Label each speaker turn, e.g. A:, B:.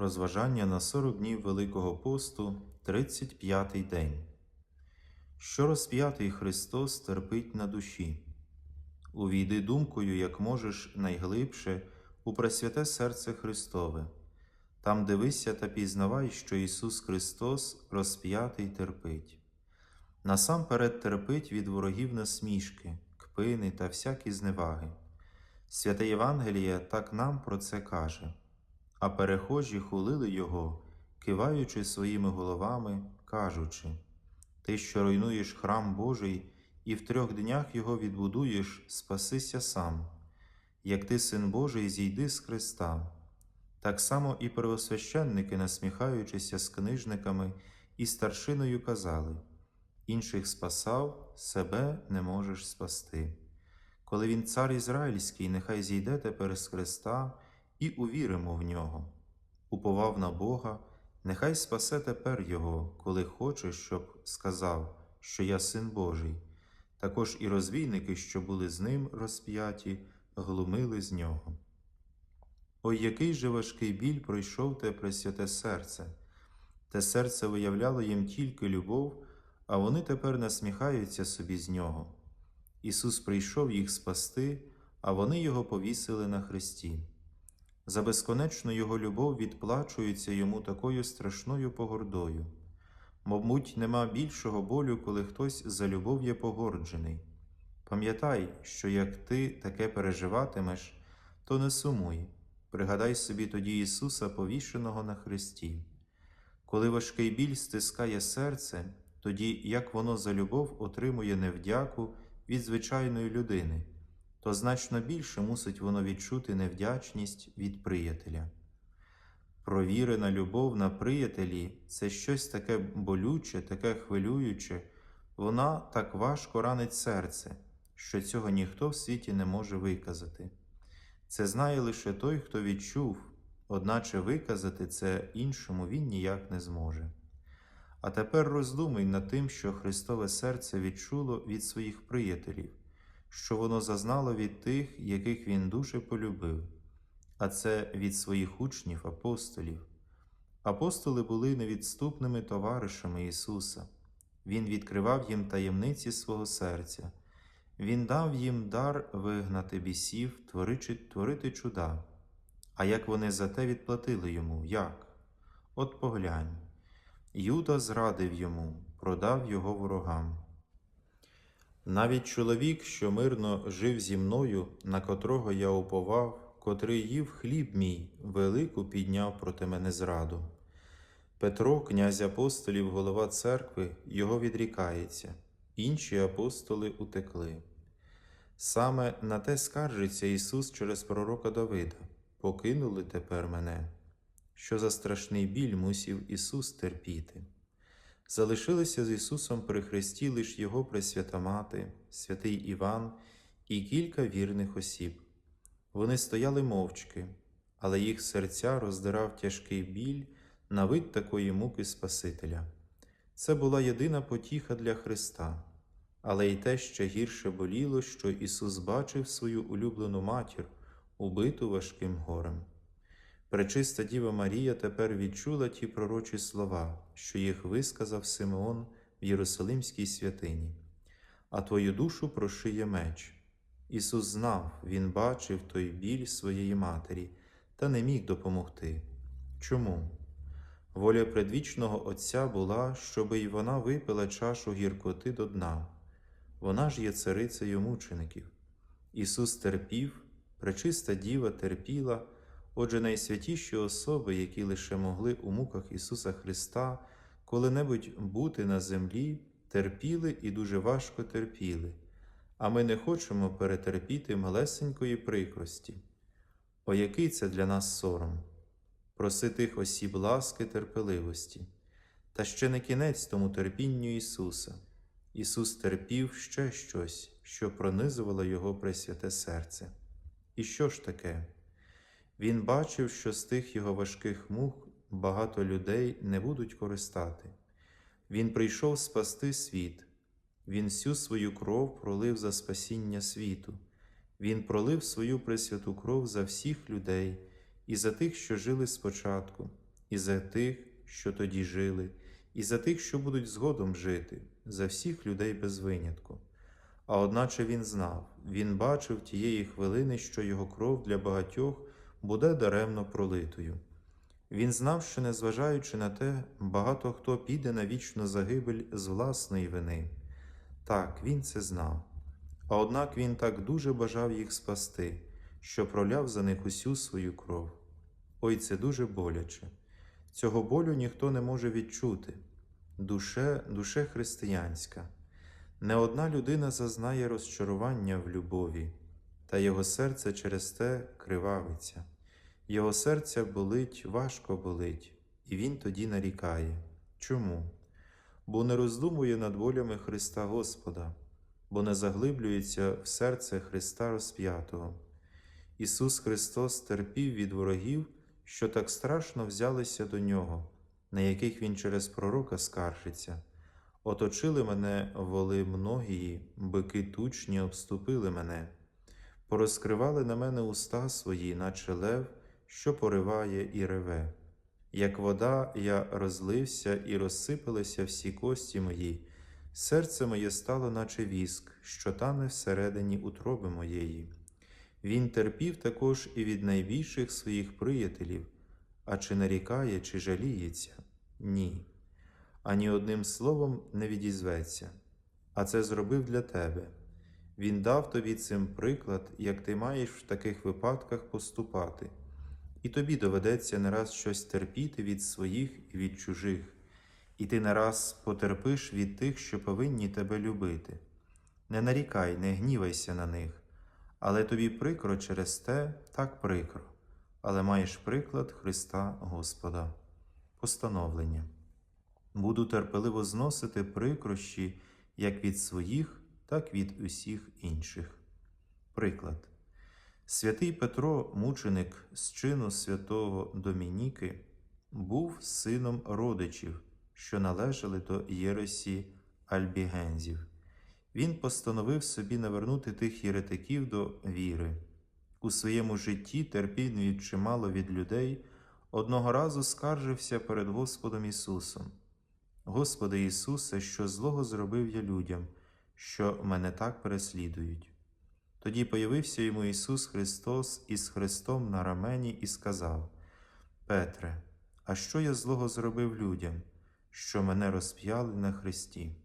A: Розважання на 40 днів Великого посту, 35-й день. Що розп'ятий Христос терпить на душі. Увійди думкою, як можеш найглибше, у пресвяте серце Христове. Там дивися та пізнавай, що Ісус Христос розп'ятий терпить. Насамперед терпить від ворогів насмішки, кпини та всякі зневаги. Святе Євангеліє так нам про це каже. А перехожі хулили його, киваючи своїми головами, кажучи: Ти, що руйнуєш храм Божий, і в трьох днях його відбудуєш, спасися сам. Як ти, син Божий, зійди з Христа. Так само і первосвященники, насміхаючися з книжниками і старшиною, казали: інших спасав, себе не можеш спасти. Коли він цар Ізраїльський, нехай зійде тепер з Христа і увіримо в нього. Уповав на Бога, нехай спасе тепер Його, коли хоче, щоб сказав, що я син Божий. Також і розвійники, що були з ним розп'яті, глумили з нього. Ой, який же важкий біль пройшов те пресвяте серце. Те серце виявляло їм тільки любов, а вони тепер насміхаються собі з нього. Ісус прийшов їх спасти, а вони Його повісили на хресті. За безконечну Його любов відплачується йому такою страшною погордою. Мабуть, нема більшого болю, коли хтось за любов є погорджений. Пам'ятай, що як ти таке переживатимеш, то не сумуй, пригадай собі тоді Ісуса, повішеного на хресті. Коли важкий біль стискає серце, тоді як воно за любов отримує невдяку від звичайної людини, то значно більше мусить воно відчути невдячність від приятеля. Провірена любов на приятелі це щось таке болюче, таке хвилююче, вона так важко ранить серце, що цього ніхто в світі не може виказати. Це знає лише той, хто відчув, одначе виказати це іншому він ніяк не зможе. А тепер роздумуй над тим, що Христове серце відчуло від своїх приятелів, що воно зазнало від тих, яких він дуже полюбив, а це від своїх учнів, апостолів. Апостоли були невідступними товаришами Ісуса. Він відкривав їм таємниці свого серця, Він дав їм дар вигнати бісів, творити, творити чуда. А як вони за те відплатили йому? Як? От поглянь. Юда зрадив йому, продав його ворогам. Навіть чоловік, що мирно жив зі мною, на котрого я уповав, котрий їв хліб мій, велику підняв проти мене зраду. Петро, князь апостолів, голова церкви, його відрікається, інші апостоли утекли. Саме на те скаржиться Ісус через пророка Давида покинули тепер мене що за страшний біль мусів Ісус терпіти. Залишилися з Ісусом при Христі лиш Його Пресвята Мати, святий Іван і кілька вірних осіб. Вони стояли мовчки, але їх серця роздирав тяжкий біль на вид такої муки Спасителя. Це була єдина потіха для Христа, але й те ще гірше боліло, що Ісус бачив свою улюблену матір, убиту важким горем. Пречиста Діва Марія тепер відчула ті пророчі слова, що їх висказав Симеон в Єрусалимській святині, а твою душу прошиє меч. Ісус знав, Він бачив той біль своєї матері та не міг допомогти. Чому? Воля предвічного Отця була, щоби й вона випила чашу гіркоти до дна. Вона ж є царицею мучеників. Ісус терпів, пречиста Діва терпіла. Отже, найсвятіші особи, які лише могли у муках Ісуса Христа коли-небудь бути на землі, терпіли і дуже важко терпіли, а ми не хочемо перетерпіти малесенької прикрості. О, який це для нас сором, проси тих осіб ласки терпеливості, та ще не кінець тому терпінню Ісуса. Ісус терпів ще щось, що пронизувало Його пресвяте серце. І що ж таке? Він бачив, що з тих його важких мук багато людей не будуть користати. Він прийшов спасти світ, Він всю свою кров пролив за спасіння світу, Він пролив свою пресвяту кров за всіх людей і за тих, що жили спочатку, і за тих, що тоді жили, і за тих, що будуть згодом жити, за всіх людей без винятку. А одначе він знав, він бачив тієї хвилини, що його кров для багатьох буде даремно пролитою. Він знав, що, незважаючи на те, багато хто піде на вічну загибель з власної вини. Так, він це знав. А однак він так дуже бажав їх спасти, що проляв за них усю свою кров. Ой, це дуже боляче. Цього болю ніхто не може відчути. Душе, душе християнська. Не одна людина зазнає розчарування в любові, та його серце через те кривавиться. Його серце болить, важко болить, і він тоді нарікає. Чому? Бо не роздумує над волями Христа Господа, бо не заглиблюється в серце Христа розп'ятого. Ісус Христос терпів від ворогів, що так страшно взялися до Нього, на яких Він через пророка скаржиться. Оточили мене воли многії, бики тучні обступили мене, порозкривали на мене уста свої, наче лев, що пориває і реве. Як вода, я розлився і розсипалися всі кості мої, серце моє стало, наче віск, що тане всередині утроби моєї. Він терпів також і від найбільших своїх приятелів, а чи нарікає, чи жаліється? Ні. Ані одним словом не відізветься, а це зробив для тебе. Він дав тобі цим приклад, як ти маєш в таких випадках поступати, і тобі доведеться не раз щось терпіти від своїх і від чужих, і ти не раз потерпиш від тих, що повинні тебе любити. Не нарікай, не гнівайся на них, але тобі прикро через те, так прикро, але маєш приклад Христа Господа. Постановлення. Буду терпеливо зносити прикрощі як від своїх, так від усіх інших. Приклад. Святий Петро, мученик з чину святого Домініки, був сином родичів, що належали до Єресі Альбігензів. Він постановив собі навернути тих єретиків до віри. У своєму житті терпів він чимало від людей, одного разу скаржився перед Господом Ісусом. Господи Ісусе, що злого зробив я людям, що мене так переслідують. Тоді появився йому Ісус Христос із Христом на рамені і сказав: Петре, а що я злого зробив людям, що мене розп'яли на Христі?